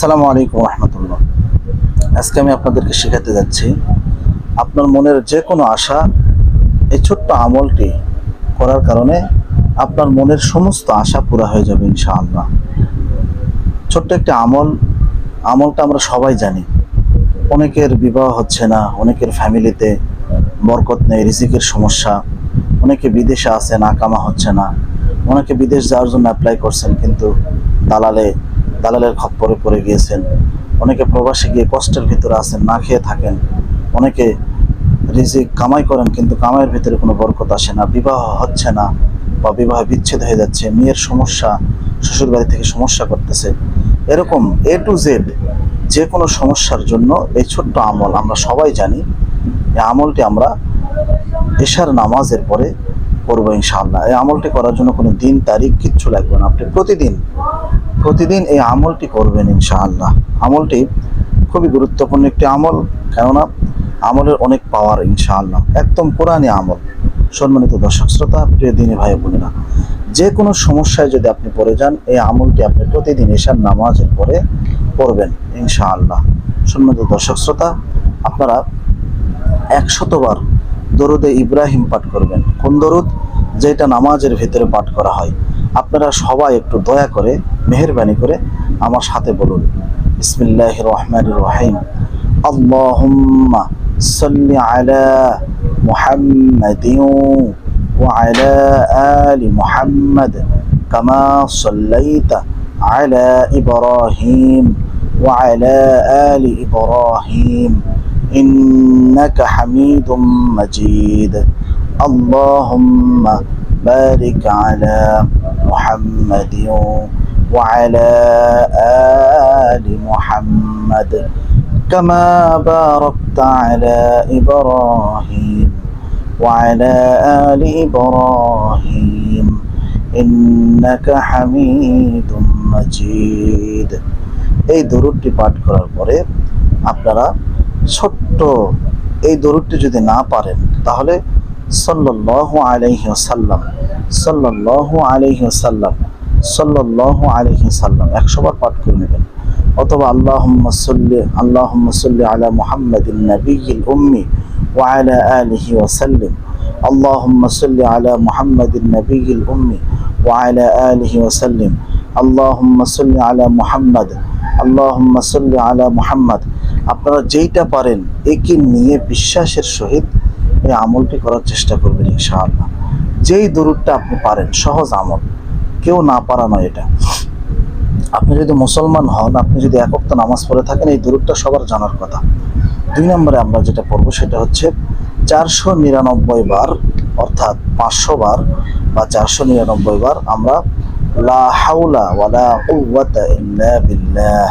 আসসালামু আলাইকুম রহমতুল্লাহ। আজকে আমি আপনাদেরকে শেখাতে যাচ্ছি, আপনার মনের যে কোনো আশা, এই ছোট্ট আমলটি করার কারণে আপনার মনের সমস্ত আশা পুরা হয়ে যাবে ইনশাআল্লাহ। ছোট্ট একটি আমল, আমলটা আমরা সবাই জানি। অনেকের বিবাহ হচ্ছে না, অনেকের ফ্যামিলিতে বরকত নেই, রিজিকের সমস্যা, অনেকে বিদেশে আছে না কামা হচ্ছে না, অনেকে বিদেশ যাওয়ার জন্য অ্যাপ্লাই করছেন, কিন্তু দালালে দালালের খপ্পরে পড়ে গিয়েছেন। অনেকে প্রবাসে গিয়ে কষ্টের ভিতরে আছেন, না খেয়ে থাকেন। অনেকে রিজিক কামাই করেন, কিন্তু কামাইয়ের ভিতরে কোনো বরকত আসে না। বিবাহ হচ্ছে না বা বিবাহ বিচ্ছেদ হয়ে যাচ্ছে। মেয়ের সমস্যা শ্বশুর বাড়ি থেকে সমস্যা করতেছে। এরকম এ টু জেড যে কোনো সমস্যার জন্য এই ছোট্ট আমল আমরা সবাই জানি। এই আমলটি আমরা এশার নামাজের পরে করব ইনশাআল্লাহ। এই আমলটি করার জন্য কোনো দিন, তারিখ কিচ্ছু লাগবে না। আপনি প্রতিদিন প্রতিদিন এই আমলটি করবেন ইনশাআল্লাহ। আমলটি খুবই গুরুত্বপূর্ণ একটি আমল, কেননা আমলের অনেক পাওয়ার ইনশাআল্লাহ। একদম কোরআনী আমল। সম্মানিত দর্শক শ্রোতা, প্রিয় দিনী ভাই বোনেরা যে কোনো সমস্যায় যদি আপনি পড়ে যান, এই আমলটি আপনি প্রতিদিন এশার নামাজের পরে পড়বেন ইনশাআল্লাহ। সম্মানিত দর্শক শ্রোতা, আপনারা একশতবার দরুদে ইব্রাহিম পাঠ করবেন। কোন দরুদ? যেটা নামাজের ভেতরে পাঠ করা হয়। আপনারা সবাই একটু দয়া করে মেহরবানি করে আমার সাথে বলুন বিসমিল্লাহ রহমান রহিম আল্লাহুম্মা সাল্লি আলা মুহাম্মাদিন وعلى آل محمد كما صليت على إبراهيم وعلى آل إبراهيم إنك حميد مجيد اللهم بارك على محمد وعلى آل محمد كما باركت على إبراهيم وعلى آل إبراهيم إنك حميد مجيد এই দরুদটি পাঠ করার পরে আপনারা ছোট্ট এই দরুদটি যদি না পারেন তাহলে সল্লাহ আলহিহসাল্লাম সল্লাহ আলহিহসাল্লাম সল্লাহ আলহিহসাল্লাম একশোবার পাঠ করে নেবেন। অথবা আল্লাহ সাল্লি আল্লাহ সাল্লি আলা মুহাম্মদিন নবীল উম্মি ওয়ালা আলহি ওসাল্লিম আল্লাহ সাল্লি আলা মুহাম্মদিন নবীল উম্মি ওয়ালা আলহি ওসাল্লিম আল্লাহ সাল্লি আলা মোহাম্মদ আল্লাহ সাল্লি আলা মোহাম্মদ। আপনারা যেইটা পারেন, একে নিয়ে বিশ্বাসের সহিত এই আমলটি করার চেষ্টা করবেন ইনশাআল্লাহ। যেই দরুদটা আপনি পারেন, সহজ আমল। কেউ না পারা নয় এটা। আপনি যদি মুসলমান হন, আপনি যদি একক্ত নামাজ পড়ে থাকেন, এই দরুদটা সবার জানার কথা। দুই নম্বরে আমরা যেটা পড়ব সেটা হচ্ছে চারশো নিরানব্বই বার, অর্থাৎ পাঁচশো বার বা চারশো নিরানব্বই বার আমরা লা হাউলা ওয়ালা কুওয়াতা ইল্লা বিল্লাহ।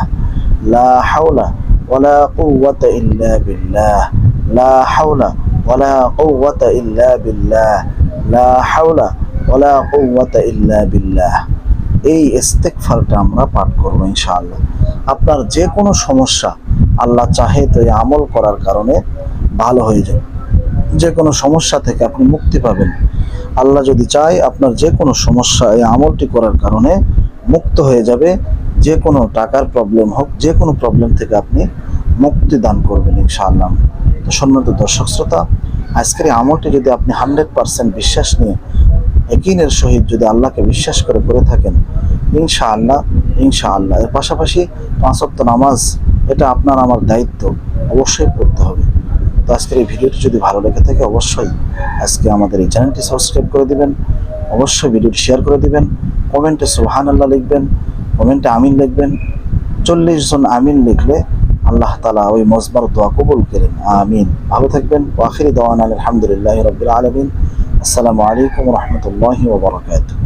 লা হাউলা ওয়ালা কুওয়াতা ইল্লা বিল্লাহ। লা হাউলা ওয়ালা কুওয়াতা ইল্লা বিল্লাহ লা হাউলা ওয়ালা কুওয়াতা ইল্লা বিল্লাহ এই ইস্তেকফারটা আমরা পাঠ করব ইনশাআল্লাহ। আপনার যে কোনো সমস্যা আল্লাহ চাহে তো এই আমল করার কারণে ভালো হয়ে যাবে। যে কোনো সমস্যা থেকে আপনি মুক্তি পাবেন। আল্লাহ যদি চায় আপনার যে কোনো সমস্যা এই আমলটি করার কারণে মুক্ত হয়ে যাবে। যে কোনো টাকার প্রবলেম হোক যে কোনো প্রবলেম থেকে আপনি মুক্তি দান করবেন ইনশাআল্লাহ। সম্মানিত দর্শক শ্রোতা, আজকের এই আমলটি যদি আপনি হান্ড্রেড পার্সেন্ট বিশ্বাস নিয়ে একিনের সহিত যদি আল্লাহকে বিশ্বাস করে করে থাকেন ইনশা আল্লাহ ইনশা আল্লাহ এর পাশাপাশি পাঁচত্ব নামাজ, এটা আপনার আমার দায়িত্ব, অবশ্যই পড়তে হবে। তো আজকের এই ভিডিওটি যদি ভালো লেগে থাকে, অবশ্যই আজকে আমাদের এই চ্যানেলটি সাবস্ক্রাইব করে দিবেন, অবশ্যই ভিডিওটি শেয়ার করে দিবেন, কমেন্টে সুহান আল্লাহ লিখবেন, কমেন্টে আমিন লিখবেন, চল্লিশ জন আমিন লিখলে আল্লাহ তালা ওই মজবার দোয়া কবুল করেন। আমিন। ভালো থাকবেন। আখিরি দোয়ান আলহামদুলিল্লাহ রবিল আলমিন। আসসালামু আলাইকুম রহমতুল্লাহ ওবরাকাতুহ